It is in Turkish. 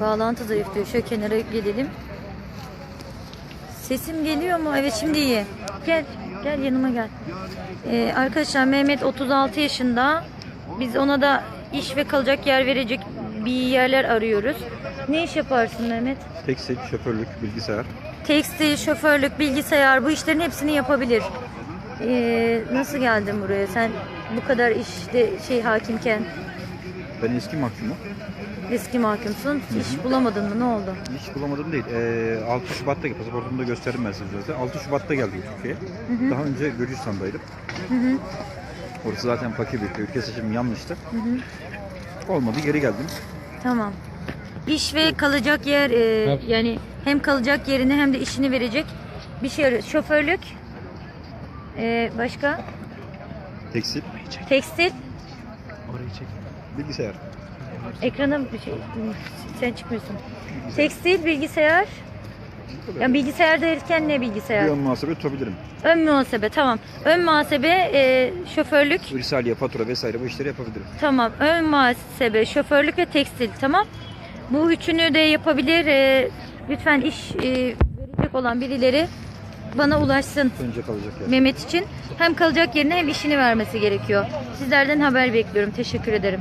Bağlantı zayıf diyor. Şöyle kenara gelelim. Sesim geliyor mu? Evet şimdi iyi. Gel. Gel yanıma gel. Ee, arkadaşlar Mehmet 36 yaşında. Biz ona da iş ve kalacak yer verecek bir yerler arıyoruz. Ne iş yaparsın Mehmet? Tekstil, şoförlük, bilgisayar. Tekstil, şoförlük, bilgisayar bu işlerin hepsini yapabilir. Ee, nasıl geldin buraya? Sen bu kadar işte şey hakimken Ben eski mahkumum. eski mahkumsun. İş bulamadın mı? Ne oldu? Hiç bulamadım değil. Ee, 6 Şubat'ta pasaportumu da gösterdim ben size zaten. 6 Şubat'ta geldim Türkiye'ye. Daha önce Gürcistan'daydım. Orası zaten fakir bir ülke. Ülke seçimim yanlıştı. Olmadı geri geldim. Tamam. İş ve kalacak yer e, yani hem kalacak yerini hem de işini verecek bir şey arıyor. Şoförlük. e, başka? Tekstil, Tekstil. Bilgisayar. Ekrana bir şey sen çıkmıyorsun. Tekstil, bilgisayar. Ya bilgisayar derken ne bilgisayar? Bir ön muhasebe tutabilirim. Ön muhasebe tamam. Ön muhasebe, e, şoförlük Irsaliye, fatura vesaire bu işleri yapabilirim. tamam. Ön muhasebe, şoförlük ve tekstil tamam. Bu üçünü de yapabilir. E, lütfen iş e, verecek olan birileri bana ulaşsın Önce kalacak yer. Mehmet için. Hem kalacak yerine hem işini vermesi gerekiyor. Sizlerden haber bekliyorum. Teşekkür ederim.